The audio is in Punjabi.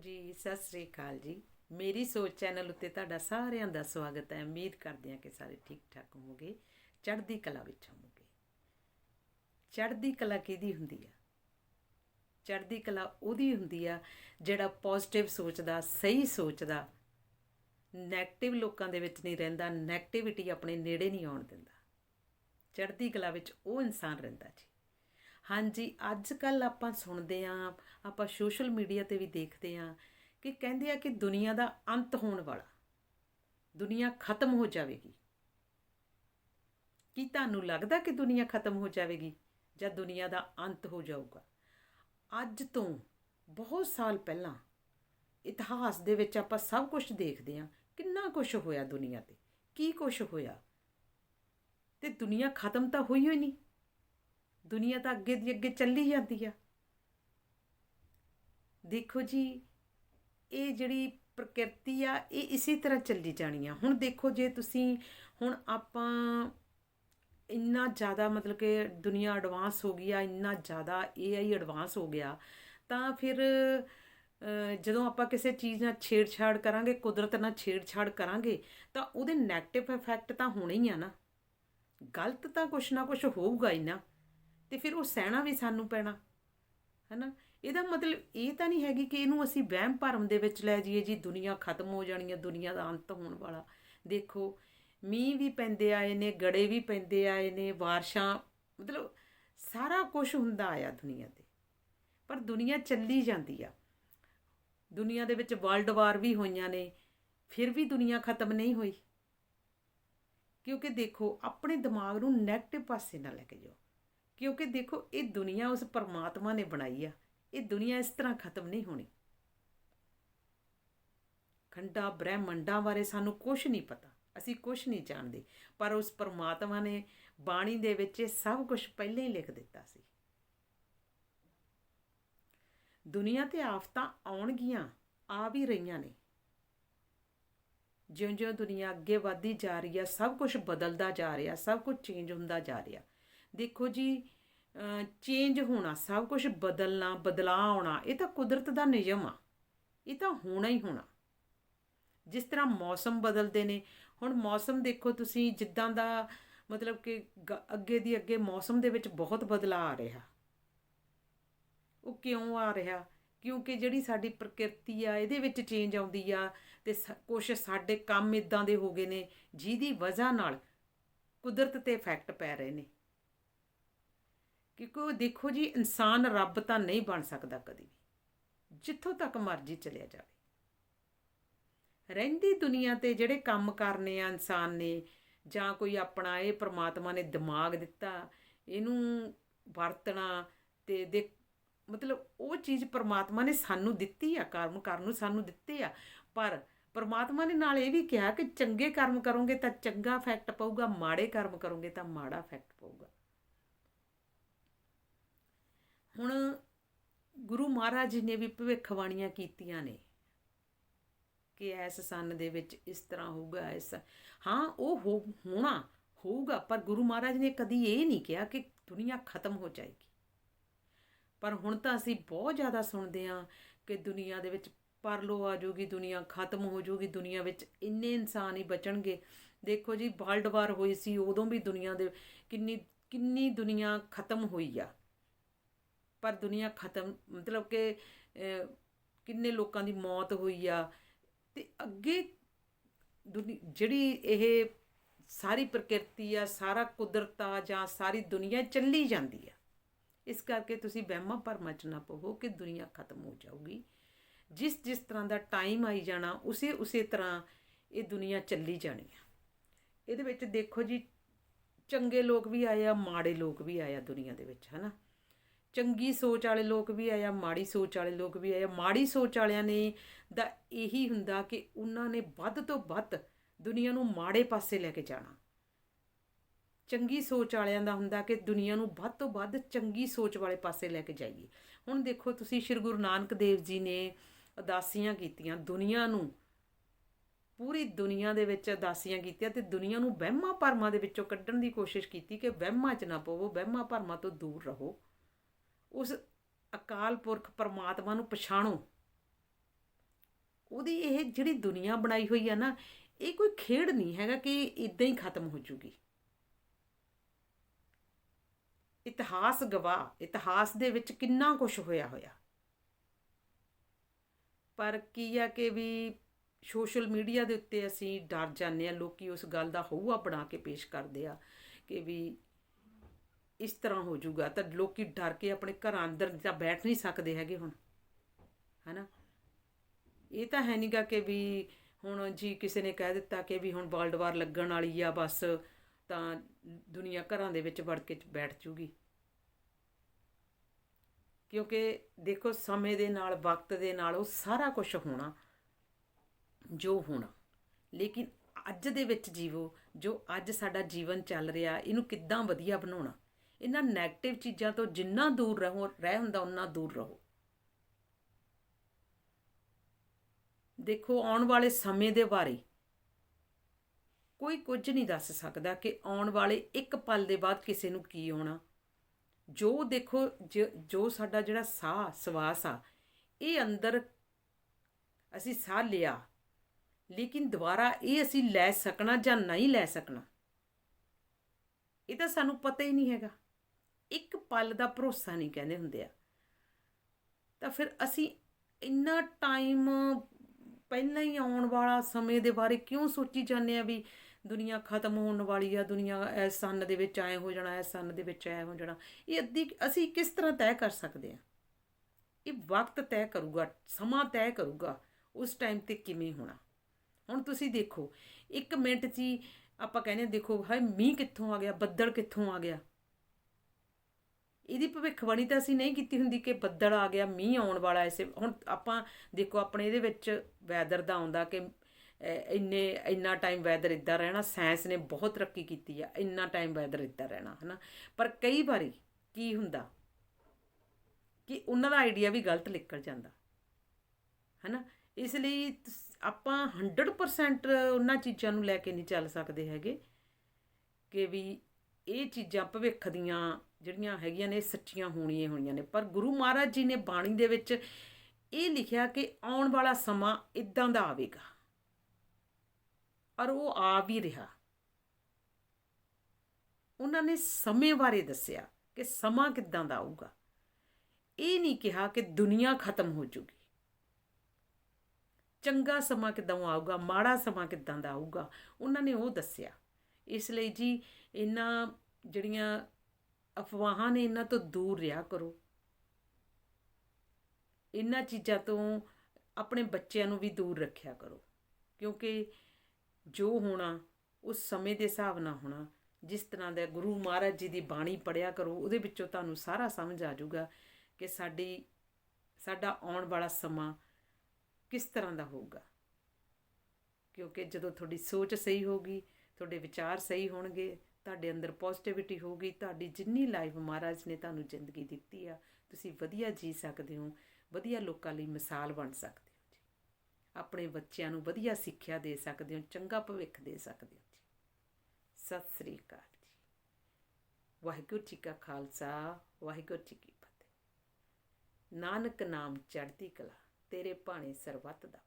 ਜੀ, ਸਤਿ ਸ੍ਰੀ ਅਕਾਲ ਜੀ। ਮੇਰੀ ਸੋਚ ਚੈਨਲ ਉੱਤੇ ਤੁਹਾਡਾ ਸਾਰਿਆਂ ਦਾ ਸਵਾਗਤ ਹੈ। ਉਮੀਦ ਕਰਦੇ ਹਾਂ ਕਿ ਸਾਰੇ ਠੀਕ ਠਾਕ ਹੋਵੋਗੇ। ਚੜ੍ਹਦੀ ਕਲਾ ਵਿੱਚ ਹੋਵੋਗੇ। ਚੜ੍ਹਦੀ ਕਲਾ ਕਿਹਦੀ ਹੁੰਦੀ ਆ? ਚੜ੍ਹਦੀ ਕਲਾ ਉਹਦੀ ਹੁੰਦੀ ਆ ਜਿਹੜਾ ਪੋਜ਼ਿਟਿਵ ਸੋਚਦਾ, ਸਹੀ ਸੋਚਦਾ 네ਗੇਟਿਵ ਲੋਕਾਂ ਦੇ ਵਿੱਚ ਨਹੀਂ ਰਹਿੰਦਾ 네ਗੇਟਿਵਿਟੀ ਆਪਣੇ ਨੇੜੇ ਨਹੀਂ ਆਉਣ ਦਿੰਦਾ। ਚੜ੍ਹਦੀ ਕਲਾ ਵਿੱਚ ਉਹ ਇਨਸਾਨ ਰਹਿੰਦਾ ਜੀ। ਹਾਂਜੀ ਅੱਜ ਕੱਲ ਆਪਾਂ ਸੁਣਦੇ ਆਂ, ਆਪਾਂ ਸੋਸ਼ਲ ਮੀਡੀਆ ਤੇ ਵੀ ਦੇਖਦੇ ਆਂ ਕਿ ਕਹਿੰਦੇ ਆ ਕਿ ਦੁਨੀਆ ਦਾ ਅੰਤ ਹੋਣ ਵਾਲਾ, ਦੁਨੀਆ ਖਤਮ ਹੋ ਜਾਵੇਗੀ। ਕੀ ਤੁਹਾਨੂੰ ਲੱਗਦਾ ਕਿ ਦੁਨੀਆ ਖਤਮ ਹੋ ਜਾਵੇਗੀ ਜਾਂ ਦੁਨੀਆ ਦਾ ਅੰਤ ਹੋ ਜਾਊਗਾ? ਅੱਜ ਤੋਂ ਬਹੁਤ ਸਾਲ ਪਹਿਲਾਂ ਇਤਿਹਾਸ ਦੇ ਵਿੱਚ ਆਪਾਂ ਸਭ ਕੁਝ ਦੇਖਦੇ ਆਂ, ਕਿੰਨਾ ਕੁਝ ਹੋਇਆ ਦੁਨੀਆ ਤੇ, ਕੀ ਕੁਝ ਹੋਇਆ? ਤੇ ਦੁਨੀਆ ਖਤਮ ਤਾਂ ਹੋਈ ਹੋਈ ਨਹੀਂ। ਦੁਨੀਆ ਤਾਂ ਅੱਗੇ ਦੀ ਅੱਗੇ ਚੱਲੀ ਜਾਂਦੀ ਆ। ਦੇਖੋ ਜੀ, ਇਹ ਜਿਹੜੀ ਪ੍ਰਕਿਰਤੀ ਆ, ਇਹ ਇਸੇ ਤਰ੍ਹਾਂ ਚੱਲੀ ਜਾਣੀ ਆ। ਹੁਣ ਦੇਖੋ ਜੇ ਤੁਸੀਂ, ਹੁਣ ਆਪਾਂ ਇੰਨਾ ਜ਼ਿਆਦਾ ਮਤਲਬ ਕਿ ਦੁਨੀਆ ਐਡਵਾਂਸ ਹੋ ਗਈ ਆ, ਇੰਨਾ ਜ਼ਿਆਦਾ AI ਐਡਵਾਂਸ ਹੋ ਗਿਆ, ਤਾਂ ਫਿਰ ਜਦੋਂ ਆਪਾਂ ਕਿਸੇ ਚੀਜ਼ ਨਾਲ ਛੇੜਛਾੜ ਕਰਾਂਗੇ, ਕੁਦਰਤ ਨਾਲ ਛੇੜਛਾੜ ਕਰਾਂਗੇ, ਤਾਂ ਉਹਦੇ 네ਗੇਟਿਵ ਇਫੈਕਟ ਤਾਂ ਹੋਣੇ ਹੀ ਆ ਨਾ। ਗਲਤ ਤਾਂ ਕੁਛ ਨਾ ਕੁਛ ਹੋਊਗਾ ਹੀ ਨਾ। ਤੇ ਫਿਰ ਉਹ ਸਹਿਣਾ ਵੀ ਸਾਨੂੰ ਪੈਣਾ। ਹੈਨਾ? ਇਹਦਾ ਮਤਲਬ ਇਹ ਤਾਂ ਨਹੀਂ ਹੈਗੀ ਕਿ ਇਹਨੂੰ ਅਸੀਂ ਵਹਿਮ ਭਰਮ ਦੇ ਵਿੱਚ ਲੈ ਜਾਈਏ ਜੀ, ਦੁਨੀਆ ਖਤਮ ਹੋ ਜਾਣੀ ਹੈ ਦੁਨੀਆ ਦਾ ਅੰਤ ਹੋਣ ਵਾਲਾ। ਦੇਖੋ, ਮੀਂਹ ਵੀ ਪੈਂਦੇ ਆਏ ਨੇ, ਗੜੇ ਵੀ ਪੈਂਦੇ ਆਏ ਨੇ, ਬਾਰਿਸ਼ਾਂ, ਮਤਲਬ ਸਾਰਾ ਕੁਝ ਹੁੰਦਾ ਆਇਆ ਦੁਨੀਆ ਤੇ। ਪਰ ਦੁਨੀਆ ਚੱਲੀ ਜਾਂਦੀ ਆ। ਦੁਨੀਆ ਦੇ ਵਿੱਚ ਵਰਲਡ ਵਾਰ ਵੀ ਹੋਈਆਂ ਨੇ, ਫਿਰ ਵੀ ਦੁਨੀਆ ਖਤਮ ਨਹੀਂ ਹੋਈ। ਕਿਉਂਕਿ ਦੇਖੋ, ਆਪਣੇ ਦਿਮਾਗ ਨੂੰ 네ਗੇਟਿਵ ਪਾਸੇ ਨਾ ਲੈ ਕੇ ਜਾਓ। ਕਿਉਂਕਿ ਦੇਖੋ, ਇਹ ਦੁਨੀਆ ਉਸ ਪਰਮਾਤਮਾ ਨੇ ਬਣਾਈ ਆ। ਇਹ ਦੁਨੀਆ ਇਸ ਤਰ੍ਹਾਂ ਖਤਮ ਨਹੀਂ ਹੋਣੀ। ਖੰਡਾ, ਬ੍ਰਹਿਮੰਡਾਂ ਬਾਰੇ ਸਾਨੂੰ ਕੁਝ ਨਹੀਂ ਪਤਾ। ਅਸੀਂ ਕੁਝ ਨਹੀਂ ਜਾਣਦੇ। ਪਰ ਉਸ ਪਰਮਾਤਮਾ ਨੇ ਬਾਣੀ ਦੇ ਵਿੱਚ ਇਹ ਸਭ ਕੁਝ ਪਹਿਲਾਂ ਹੀ ਲਿਖ ਦਿੱਤਾ ਸੀ। ਦੁਨੀਆ ਤੇ ਆਫਤਾਂ ਆਉਣਗੀਆਂ, ਆ ਵੀ ਰਹੀਆਂ ਨੇ। ਜਿਉਂ-ਜਿਉਂ ਦੁਨੀਆ ਅੱਗੇ ਵਧਦੀ ਜਾ ਰਹੀ ਹੈ ਸਭ ਕੁਝ ਬਦਲਦਾ ਜਾ ਰਿਹਾ, ਸਭ ਕੁਝ ਚੇਂਜ ਹੁੰਦਾ ਜਾ ਰਿਹਾ। ਦੇਖੋ ਜੀ ਚੇਂਜ ਹੋਣਾ, ਸਭ ਕੁਝ ਬਦਲਣਾ, ਬਦਲਾਅ ਆਉਣਾ, ਇਹ ਤਾਂ ਕੁਦਰਤ ਦਾ ਨਿਯਮ ਆ। ਇਹ ਤਾਂ ਹੋਣਾ ਹੀ ਹੋਣਾ। ਜਿਸ ਤਰ੍ਹਾਂ ਮੌਸਮ ਬਦਲਦੇ ਨੇ, ਹੁਣ ਮੌਸਮ ਦੇਖੋ ਤੁਸੀਂ ਜਿੱਦਾਂ ਦਾ ਮਤਲਬ ਕਿ ਗ- ਅੱਗੇ ਦੀ ਅੱਗੇ ਮੌਸਮ ਦੇ ਵਿੱਚ ਬਹੁਤ ਬਦਲਾਅ ਆ ਰਿਹਾ। ਉਹ ਕਿਉਂ ਆ ਰਿਹਾ? ਕਿਉਂਕਿ ਜਿਹੜੀ ਸਾਡੀ ਪ੍ਰਕਿਰਤੀ ਆ, ਇਹਦੇ ਵਿੱਚ ਚੇਂਜ ਆਉਂਦੀ ਆ ਤੇ ਕੁਝ ਸਾਡੇ ਕੰਮ ਇਦਾਂ ਦੇ ਹੋ ਗਏ ਨੇ, ਜਿਹਦੀ ਵਜ੍ਹਾ ਨਾਲ ਕੁਦਰਤ ਤੇ ਇਫੈਕਟ ਪੈ ਰਹੇ ਨੇ। ਕਿਉਂਕਿ ਉਹ ਦੇਖੋ ਜੀ, ਇਨਸਾਨ ਰੱਬ ਤਾਂ ਨਹੀਂ ਬਣ ਸਕਦਾ ਕਦੀ ਵੀ। ਜਿੱਥੋਂ ਤੱਕ ਮਰਜ਼ੀ ਚਲਿਆ ਜਾਵੇ। ਰਹਿੰਦੀ ਦੁਨੀਆ ਤੇ ਜਿਹੜੇ ਕੰਮ ਕਰਨੇ ਆ ਇਨਸਾਨ ਨੇ, ਜਾਂ ਕੋਈ ਆਪਣਾ ਇਹ ਪ੍ਰਮਾਤਮਾ ਨੇ ਦਿਮਾਗ ਦਿੱਤਾ, ਇਹਨੂੰ ਵਰਤਣਾ ਤੇ ਦੇ ਮਤਲਬ ਉਹ ਚੀਜ਼ ਪ੍ਰਮਾਤਮਾ ਨੇ ਸਾਨੂੰ ਦਿੱਤੀ ਆ, ਕਰਮ ਕਰਨ ਨੂੰ ਸਾਨੂੰ ਦਿੱਤੇ ਆ। ਪਰ ਪ੍ਰਮਾਤਮਾ ਨੇ ਨਾਲ ਇਹ ਵੀ ਕਿਹਾ ਕਿ ਚੰਗੇ ਕਰਮ ਕਰੋਗੇ ਤਾਂ ਚੰਗਾ ਇਫੈਕਟ ਪਊਗਾ, ਮਾੜੇ ਕਰਮ ਕਰੋਗੇ ਤਾਂ ਮਾੜਾ ਇਫੈਕਟ ਪਊਗਾ। ਹੁਣ ਗੁਰੂ ਮਹਾਰਾਜ ਜੀ ਨੇ ਵੀ ਭਵਿੱਖਬਾਣੀਆਂ ਕੀਤੀਆਂ ਨੇ ਕਿ ਇਸ ਸੰਨ ਦੇ ਵਿੱਚ ਇਸ ਤਰ੍ਹਾਂ ਹੋਊਗਾ, ਇਸ ਹਾਂ, ਉਹ ਹੋ- ਹੋਣਾ ਹੋਊਗਾ, ਪਰ ਗੁਰੂ ਮਹਾਰਾਜ ਨੇ ਕਦੀ ਇਹ ਨਹੀਂ ਕਿਹਾ ਕਿ ਦੁਨੀਆ ਖਤਮ ਹੋ ਜਾਏਗੀ। ਪਰ ਹੁਣ ਤਾਂ ਅਸੀਂ ਬਹੁਤ ਜ਼ਿਆਦਾ ਸੁਣਦੇ ਹਾਂ ਕਿ ਦੁਨੀਆ ਦੇ ਵਿੱਚ ਪਰਲੋ ਆ ਜਾਊਗੀ ਦੁਨੀਆ ਖਤਮ ਹੋ ਜਾਊਗੀ ਦੁਨੀਆ ਵਿੱਚ ਇੰਨੇ ਇਨਸਾਨ ਹੀ ਬਚਣਗੇ। ਦੇਖੋ ਜੀ, ਵਰਲਡ ਵਾਰ ਹੋਈ ਸੀ, ਉਦੋਂ ਵੀ ਦੁਨੀਆ ਦੇ ਕਿੰਨੀ ਕਿੰਨੀ ਦੁਨੀਆ ਖਤਮ ਹੋਈ ਆ। ਪਰ ਦੁਨੀਆ ਖਤਮ, ਮਤਲਬ ਕਿ ਕਿੰਨੇ ਲੋਕਾਂ ਦੀ ਮੌਤ ਹੋਈ ਆ। ਤੇ ਅੱਗੇ ਦੁਨੀ, ਜਿਹੜੀ ਇਹ ਸਾਰੀ ਪ੍ਰਕਿਰਤੀ ਆ, ਸਾਰਾ ਕੁਦਰਤ ਆ, ਜਾਂ ਸਾਰੀ ਦੁਨੀਆ ਚੱਲੀ ਜਾਂਦੀ ਆ, ਇਸ ਕਰਕੇ ਤੁਸੀਂ ਵਹਿਮਾਂ ਭਰਮਾਂ ਚ ਨਾ ਪਵੋ ਕਿ ਦੁਨੀਆ ਖਤਮ ਹੋ ਜਾਊਗੀ। ਜਿਸ ਜਿਸ ਤਰ੍ਹਾਂ ਦਾ ਟਾਈਮ ਆਈ ਜਾਣਾ, ਉਸੇ ਉਸੇ ਤਰ੍ਹਾਂ ਇਹ ਦੁਨੀਆ ਚੱਲੀ ਜਾਣੀ ਆ। ਇਹਦੇ ਵਿੱਚ ਦੇਖੋ ਜੀ, ਚੰਗੇ ਲੋਕ ਵੀ ਆਏ ਆ, ਮਾੜੇ ਲੋਕ ਵੀ ਆਏ ਆ ਦੁਨੀਆ ਦੇ ਵਿੱਚ, ਹਨਾ? ਚੰਗੀ ਸੋਚ ਵਾਲੇ ਲੋਕ ਵੀ ਆਏ ਆ ਮਾੜੀ ਸੋਚ ਵਾਲੇ ਲੋਕ ਵੀ ਆਏ ਆ ਮਾੜੀ ਸੋਚ ਵਾਲਿਆਂ ਨੇ ਦਾ ਇਹੀ ਹੁੰਦਾ ਕਿ ਉਹਨਾਂ ਨੇ ਵੱਧ ਤੋਂ ਵੱਧ ਦੁਨੀਆ ਨੂੰ ਮਾੜੇ ਪਾਸੇ ਲੈ ਕੇ ਜਾਣਾ। ਚੰਗੀ ਸੋਚ ਵਾਲਿਆਂ ਦਾ ਹੁੰਦਾ ਕਿ ਦੁਨੀਆ ਨੂੰ ਵੱਧ ਤੋਂ ਵੱਧ ਚੰਗੀ ਸੋਚ ਵਾਲੇ ਪਾਸੇ ਲੈ ਕੇ ਜਾਈਏ। ਹੁਣ ਦੇਖੋ ਤੁਸੀਂ ਸ੍ਰੀ ਗੁਰੂ ਨਾਨਕ ਦੇਵ ਜੀ ਨੇ ਉਦਾਸੀਆਂ ਕੀਤੀਆਂ, ਦੁਨੀਆ ਨੂੰ, ਪੂਰੀ ਦੁਨੀਆ ਦੇ ਵਿੱਚ ਉਦਾਸੀਆਂ ਕੀਤੀਆਂ ਤੇ ਦੁਨੀਆ ਨੂੰ ਵਹਿਮਾਂ ਭਰਮਾਂ ਦੇ ਵਿੱਚੋਂ ਕੱਢਣ ਦੀ ਕੋਸ਼ਿਸ਼ ਕੀਤੀ ਕਿ ਵਹਿਮਾਂ 'ਚ ਨਾ ਪਵੋ, ਵਹਿਮਾਂ ਭਰਮਾਂ ਤੋਂ ਦੂਰ ਰਹੋ। ਉਸ ਅਕਾਲ ਪੁਰਖ ਪਰਮਾਤਮਾ ਨੂੰ ਪਛਾਣੋ। ਉਹਦੀ ਇਹ ਜਿਹੜੀ ਦੁਨੀਆ ਬਣਾਈ ਹੋਈ ਆ ਨਾ, ਇਹ ਕੋਈ ਖੇਡ ਨਹੀਂ ਹੈਗਾ ਕਿ ਇਦਾਂ ਹੀ ਖਤਮ ਹੋ ਜੂਗੀ। ਇਤਿਹਾਸ ਗਵਾਹ, ਇਤਿਹਾਸ ਦੇ ਵਿੱਚ ਕਿੰਨਾ ਕੁਝ ਹੋਇਆ ਹੋਇਆ। ਪਰ ਕੀ ਆ ਕਿ ਵੀ ਸੋਸ਼ਲ ਮੀਡੀਆ ਦੇ ਉੱਤੇ ਅਸੀਂ ਡਰ ਜਾਂਦੇ ਆ, ਲੋਕੀ ਉਸ ਗੱਲ ਦਾ ਹਊਆ ਬਣਾ ਕੇ ਪੇਸ਼ ਕਰਦੇ ਆ ਕਿ ਵੀ ਇਸ ਤਰ੍ਹਾਂ ਹੋ ਜਾਊਗਾ ਤਾਂ ਲੋਕੀ ਡਰ ਕੇ ਆਪਣੇ ਘਰਾਂ ਅੰਦਰ ਤਾਂ ਬੈਠ ਨਹੀਂ ਸਕਦੇ ਹੈਗੇ ਹੁਣ, ਹਨਾ? ਇਹ ਤਾਂ ਹੈ ਨਹੀਂਗਾ ਕਿ ਵੀ ਹੁਣ ਜੀ ਕਿਸੇ ਨੇ ਕਹਿ ਦਿੱਤਾ ਕਿ ਵੀ ਹੁਣ ਵਰਲਡ ਵਾਰ ਲੱਗਣ ਵਾਲੀ ਆ ਬਸ, ਤਾਂ ਦੁਨੀਆ ਘਰਾਂ ਦੇ ਵਿੱਚ ਵੜ ਕੇ ਬੈਠ ਜੂਗੀ। ਕਿਉਂਕਿ ਦੇਖੋ ਸਮੇਂ ਦੇ ਨਾਲ, ਵਕਤ ਦੇ ਨਾਲ ਉਹ ਸਾਰਾ ਕੁਝ ਹੋਣਾ, ਜੋ ਹੋਣਾ। ਲੇਕਿਨ ਅੱਜ ਦੇ ਵਿੱਚ ਜੀਵੋ, ਜੋ ਅੱਜ ਸਾਡਾ ਜੀਵਨ ਚੱਲ ਰਿਹਾ, ਇਹਨੂੰ ਕਿੱਦਾਂ ਵਧੀਆ ਬਣਾਉਣਾ? ਇਹਨਾਂ 네ਗੇਟਿਵ ਚੀਜ਼ਾਂ ਤੋਂ ਜਿੰਨਾ ਦੂਰ ਰਹੋ, ਰਹਿ ਹੁੰਦਾ ਉਨਾ ਦੂਰ ਰਹੋ। ਦੇਖੋ, ਆਉਣ ਵਾਲੇ ਸਮੇਂ ਦੇ ਬਾਰੇ ਕੋਈ ਕੁਝ ਨਹੀਂ ਦੱਸ ਸਕਦਾ ਕਿ ਆਉਣ ਵਾਲੇ ਇੱਕ ਪਲ ਦੇ ਬਾਅਦ ਕਿਸੇ ਨੂੰ ਕੀ ਹੋਣਾ ਜੋ ਦੇਖੋ, ਜ- ਜੋ ਸਾਡਾ ਜਿਹੜਾ ਸਾਹ, ਸਵਾਸ ਆ, ਇਹ ਅੰਦਰ ਅਸੀਂ ਸਾਹ ਲਿਆ, ਲੇਕਿਨ ਦੁਬਾਰਾ ਇਹ ਅਸੀਂ ਲੈ ਸਕਣਾ ਜਾਂ ਨਹੀਂ ਲੈ ਸਕਣਾ, ਇਹ ਤਾਂ ਸਾਨੂੰ ਪਤਾ ਹੀ ਨਹੀਂ ਹੈਗਾ। ਇੱਕ ਪਲ ਦਾ ਭਰੋਸਾ ਨਹੀਂ ਕਹਿੰਦੇ ਹੁੰਦੇ ਆ। ਤਾਂ ਫਿਰ ਅਸੀਂ ਇੰਨਾ ਟਾਈਮ ਪਹਿਲਾਂ ਹੀ ਆਉਣ ਵਾਲਾ ਸਮੇਂ ਦੇ ਬਾਰੇ ਕਿਉਂ ਸੋਚੀ ਜਾਂਦੇ ਆ ਵੀ ਦੁਨੀਆ ਖਤਮ ਹੋਣ ਵਾਲੀ ਆ, ਦੁਨੀਆ ਇਸ ਸੰਨ ਦੇ ਵਿੱਚ ਆਏ ਹੋ ਜਾਣਾ, ਇਸ ਸੰਨ ਦੇ ਵਿੱਚ ਆਏ ਹੋ ਜਾਣਾ। ਇਹ ਅੱਧੀ ਅਸੀਂ ਕਿਸ ਤਰ੍ਹਾਂ ਤੈਅ ਕਰ ਸਕਦੇ ਆ? ਇਹ ਵਕਤ ਤੈਅ ਕਰੂਗਾ, ਸਮਾਂ ਤੈਅ ਕਰੂਗਾ ਉਸ ਟਾਈਮ ਤੇ ਕਿਵੇਂ ਹੋਣਾ? ਹੁਣ ਤੁਸੀਂ ਦੇਖੋ, ਇੱਕ ਮਿੰਟ 'ਚ ਹੀ ਆਪਾਂ ਕਹਿੰਦੇ ਦੇਖੋ, ਹਾਏ, ਮੀਂਹ ਕਿੱਥੋਂ ਆ ਗਿਆ, ਬੱਦਲ ਕਿੱਥੋਂ ਆ ਗਿਆ? ਇਹਦੀ ਭਵਿੱਖਬਾਣੀ ਤਾਂ ਅਸੀਂ ਨਹੀਂ ਕੀਤੀ ਹੁੰਦੀ ਕਿ ਬੱਦਲ ਆ ਗਿਆ, ਮੀਂਹ ਆਉਣ ਵਾਲਾ ਐਸੇ, ਹੁਣ ਆਪਾਂ ਦੇਖੋ ਆਪਣੇ ਇਹਦੇ ਵਿੱਚ ਵੈਦਰ ਦਾ ਆਉਂਦਾ ਕਿ ਇੰਨੇ, ਇੰਨਾ ਟਾਈਮ ਵੈਦਰ ਇਦਾਂ ਰਹਿਣਾ ਸਾਇੰਸ ਨੇ ਬਹੁਤ ਤਰੱਕੀ ਕੀਤੀ ਆ, ਇੰਨਾ ਟਾਈਮ ਵੈਦਰ ਇਦਾਂ ਰਹਿਣਾ, ਹਨਾ। ਪਰ ਕਈ ਵਾਰੀ ਕੀ ਹੁੰਦਾ ਕਿ ਉਹਨਾਂ ਦਾ ਆਈਡੀਆ ਵੀ ਗਲਤ ਨਿਕਲ ਜਾਂਦਾ, ਹਨਾ। ਇਸ ਲਈ ਤੁਸ- ਆਪਾਂ 100% ਉਹਨਾਂ ਚੀਜ਼ਾਂ ਨੂੰ ਲੈ ਕੇ ਨਹੀਂ ਚੱਲ ਸਕਦੇ ਹੈਗੇ ਕਿ ਵੀ ਇਹ ਚੀਜ਼ਾਂ ਭਵਿੱਖ ਦੀਆਂ ਜਿਹੜੀਆਂ ਹੈਗੀਆਂ ਨੇ, ਸੱਚੀਆਂ ਹੋਣੀਆਂ ਹੋਣੀਆਂ ਨੇ। ਪਰ ਗੁਰੂ ਮਹਾਰਾਜ ਜੀ ਨੇ ਬਾਣੀ ਦੇ ਵਿੱਚ ਇਹ ਲਿਖਿਆ ਕਿ ਆਉਣ ਵਾਲਾ ਸਮਾਂ ਇਦਾਂ ਦਾ ਆਵੇਗਾ। ਔਰ ਉਹ ਆ ਵੀ ਰਿਹਾ। ਉਹਨਾਂ ਨੇ ਸਮੇਂ ਬਾਰੇ ਦੱਸਿਆ ਕਿ ਸਮਾਂ ਕਿੱਦਾਂ ਦਾ ਆਊਗਾ। ਇਹ ਨਹੀਂ ਕਿਹਾ ਕਿ ਦੁਨੀਆ ਖਤਮ ਹੋ ਜੂਗੀ। ਚੰਗਾ ਸਮਾਂ ਕਿੱਦਾਂ ਆਊਗਾ, ਮਾੜਾ ਸਮਾਂ ਕਿੱਦਾਂ ਦਾ ਆਊਗਾ, ਉਹਨਾਂ ਨੇ ਉਹ ਦੱਸਿਆ। ਇਸ ਲਈ ਜੀ ਇਹਨਾਂ ਜਿਹੜੀਆਂ ਅਫਵਾਹਾਂ ਨੇ ਇਹਨਾਂ ਤੋਂ ਦੂਰ ਰਿਹਾ ਕਰੋ। ਇਹਨਾਂ ਚੀਜ਼ਾਂ ਤੋਂ ਆਪਣੇ ਬੱਚਿਆਂ ਨੂੰ ਵੀ ਦੂਰ ਰੱਖਿਆ ਕਰੋ। ਕਿਉਂਕਿ ਜੋ ਹੋਣਾ, ਉਸ ਸਮੇਂ ਦੇ ਹਿਸਾਬ ਨਾਲ ਹੋਣਾ, ਜਿਸ ਤਰ੍ਹਾਂ ਦਾ ਗੁਰੂ ਮਹਾਰਾਜ ਜੀ ਦੀ ਬਾਣੀ ਪੜਿਆ ਕਰੋ, ਉਹਦੇ ਵਿੱਚੋਂ ਤੁਹਾਨੂੰ ਸਾਰਾ ਸਮਝ ਆ ਜਾਊਗਾ ਕਿ ਸਾਡੀ, ਸਾਡਾ ਆਉਣ ਵਾਲਾ ਸਮਾਂ ਕਿਸ ਤਰ੍ਹਾਂ ਦਾ ਹੋਊਗਾ। ਕਿਉਂਕਿ ਜਦੋਂ ਤੁਹਾਡੀ ਸੋਚ ਸਹੀ ਹੋਗੀ ਤੁਹਾਡੇ ਵਿਚਾਰ ਸਹੀ ਹੋਣਗੇ ਤੁਹਾਡੇ ਅੰਦਰ ਪੋਜ਼ਿਟਿਵਿਟੀ ਹੋਊਗੀ, ਤੁਹਾਡੀ ਜਿੰਨੀ ਲਾਈਫ ਮਹਾਰਾਜ ਨੇ ਤੁਹਾਨੂੰ ਜ਼ਿੰਦਗੀ ਦਿੱਤੀ ਆ, ਤੁਸੀਂ ਵਧੀਆ ਜੀ ਸਕਦੇ ਹੋ, ਵਧੀਆ ਲੋਕਾਂ ਲਈ ਮਿਸਾਲ ਬਣ ਸਕਦੇ ਹੋ ਜੀ। ਆਪਣੇ ਬੱਚਿਆਂ ਨੂੰ ਵਧੀਆ ਸਿੱਖਿਆ ਦੇ ਸਕਦੇ ਹੋ, ਚੰਗਾ ਭਵਿੱਖ ਦੇ ਸਕਦੇ ਹੋ ਜੀ। ਸਤਿ ਸ੍ਰੀ ਅਕਾਲ ਜੀ। ਵਾਹਿਗੁਰੂ ਜੀ ਕਾ ਖਾਲਸਾ, ਵਾਹਿਗੁਰੂ ਜੀ ਕੀ ਫਤਿਹ। ਨਾਨਕ ਨਾਮ ਚੜ੍ਹਦੀ ਕਲਾ, ਤੇਰੇ ਭਾਣੇ ਸਰਬੱਤ ਦਾ